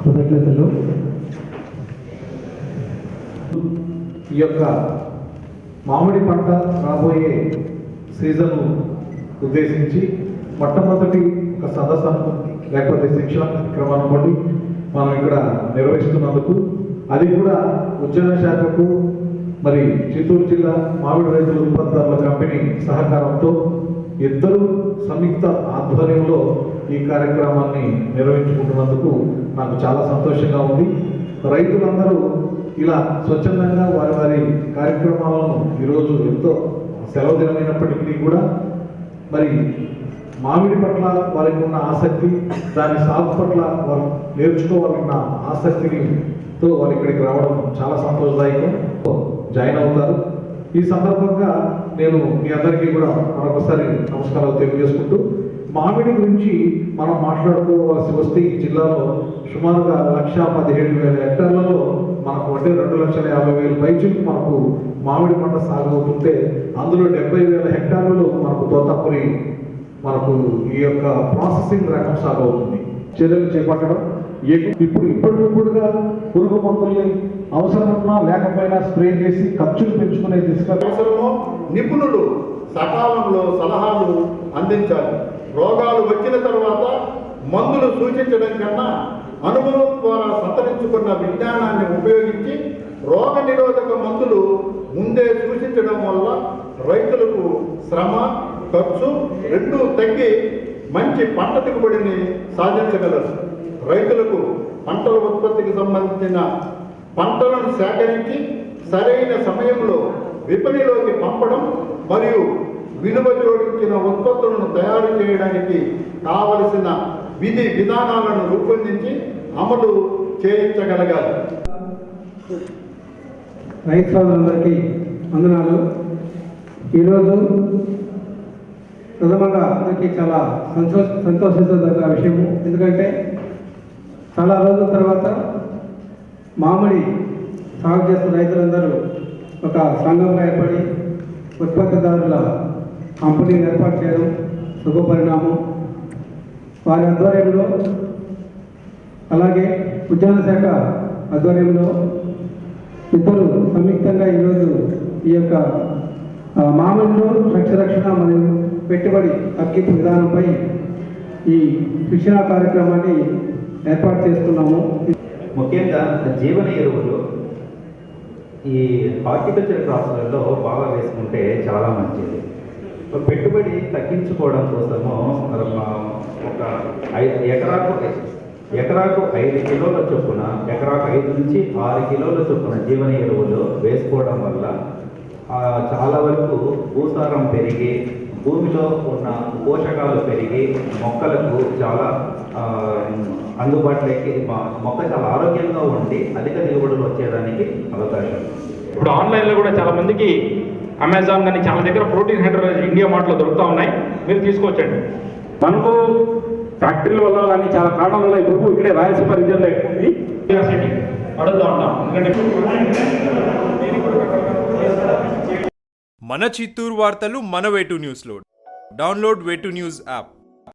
కృతజ్ఞతలు. ఈ యొక్క మామిడి పంట రాబోయే సీజన్ ఉద్దేశించి మొట్టమొదటి ఒక సదస్సు లేకపోతే శిక్షణ కార్యక్రమాన్ని బట్టి మనం ఇక్కడ నిర్వహిస్తున్నందుకు అది కూడా ఉద్యోగ శాఖకు మరి చిత్తూరు జిల్లా మామిడి రైతుల ఉత్పత్తుల కంపెనీ సహకారంతో ఇద్దరు సంయుక్త ఆధ్వర్యంలో ఈ కార్యక్రమాన్ని నిర్వహించుకుంటున్నందుకు నాకు చాలా సంతోషంగా ఉంది. రైతులందరూ ఇలా స్వచ్ఛందంగా వారి వారి కార్యక్రమాలను ఈరోజు ఎంతో సెలవు దినమైనప్పటికీ కూడా మరి మామిడి పట్ల వారికి ఉన్న ఆసక్తి దాని సాగు పట్ల వారు నేర్చుకోవాలన్న ఆసక్తితో వారు ఇక్కడికి రావడం చాలా సంతోషదాయకం. జాయిన్ అవుతారు. ఈ సందర్భంగా నేను మీ అందరికీ కూడా మరొకసారి నమస్కారాలు తెలియజేసుకుంటూ మామిడి గురించి మనం మాట్లాడుకోవాల్సి వస్తే ఈ జిల్లాలో సుమారుగా లక్ష పదిహేడు వేల హెక్టార్లలో మనకు అంటే రెండు లక్షల యాభై వేల పైచులకు మనకు మామిడి పంట సాగు అవుతుంటే అందులో డెబ్బై వేల హెక్టార్లలో మనకు తోతాపురి మనకు ఈ యొక్క ప్రాసెసింగ్ రకం సాగు అవుతుంది చర్యలు చేపట్టడం ఇప్పుడు ఇప్పటికిప్పుడుగా పురుగు మందుల్ని అవసరం ఉన్నా లేకపోయినా స్ప్రే చేసి ఖర్చులు పెంచుకునే దిశగా నిపుణులు సకాలంలో సలహాలు అందించాలి. రోగాలు వచ్చిన తర్వాత మందులు సూచించడం కన్నా అనుభవం ద్వారా సంతరించుకున్న విజ్ఞానాన్ని ఉపయోగించి రోగ నిరోధక మందులు ముందే సూచించడం వల్ల రైతులకు శ్రమ ఖర్చు రెండూ తగ్గి మంచి పంట దిగుబడిని సాధించగలరు రైతులకు పంటల ఉత్పత్తికి సంబంధించిన పంటలను సేకరించి సరైన సమయంలో విపణిలోకి పంపడం మరియు విలువ జోడించిన ఉత్పత్తులను తయారు చేయడానికి కావలసిన విధి విధానాలను రూపొందించి అమలు చేయించగలగాలి. రైతు సోదరులందరికీ వందనాలు. ఈరోజు ప్రథమంగా అందరికీ చాలా సంతోష సంతోషించదగ్గ విషయము. ఎందుకంటే చాలా రోజుల తర్వాత మామిడి సాగు చేస్తున్న రైతులందరూ ఒక సంఘంగా ఏర్పడి ఉత్పత్తిదారుల కంపెనీని ఏర్పాటు చేయడం శుభ పరిణామం వారి ఆధ్వర్యంలో అలాగే ఉద్యాన శాఖ ఆధ్వర్యంలో ఇద్దరు సంయుక్తంగా ఈరోజు ఈ యొక్క మామిడిలో రక్షరక్షణ మరియు పెట్టుబడి తగ్గింపు విధానంపై ఈ శిక్షణ కార్యక్రమాన్ని ఏర్పాటు చేస్తున్నాము. ముఖ్యంగా జీవన ఎరువులు ఈ హార్టికల్చర్ క్రాప్స్లలో బాగా వేసుకుంటే చాలా మంచిది. పెట్టుబడి తగ్గించుకోవడం కోసము ఒక ఐదు ఎకరాకు ఎకరాకు ఐదు కిలోల చొప్పున ఎకరాకు ఐదు నుంచి ఆరు కిలోల చొప్పున జీవన ఎరువులు వేసుకోవడం వల్ల చాలా వరకు భూసారం పెరిగి భూమిలో ఉన్న పోషకాలు పెరిగి మొక్కలకు చాలా అందుబాటులోకి మా- మొక్క చాలా ఆరోగ్యంగా ఉండి అధిక దిగుబడులు వచ్చేదానికి అవకాశం. ఇప్పుడు ఆన్లైన్లో కూడా చాలా మందికి అమెజాన్ కానీ చాలా దగ్గర ప్రోటీన్ హైడ్రోలైజ్ ఇండియా మార్ట్లో దొరుకుతూ ఉన్నాయి మీరు తీసుకొచ్చండి మనకు ఫ్యాక్టరీల వల్ల కానీ చాలా కారణాల వల్ల ఇప్పుడు ఇక్కడే రాయలసీమ రీజన్లో ఎక్కువ ఉంది. అడుగుతా ఉంటాం ఎందుకంటే మన చిత్తూరు వార్తలు మన వేటు న్యూస్లో డౌన్లోడ్ వేటు న్యూస్ యాప్.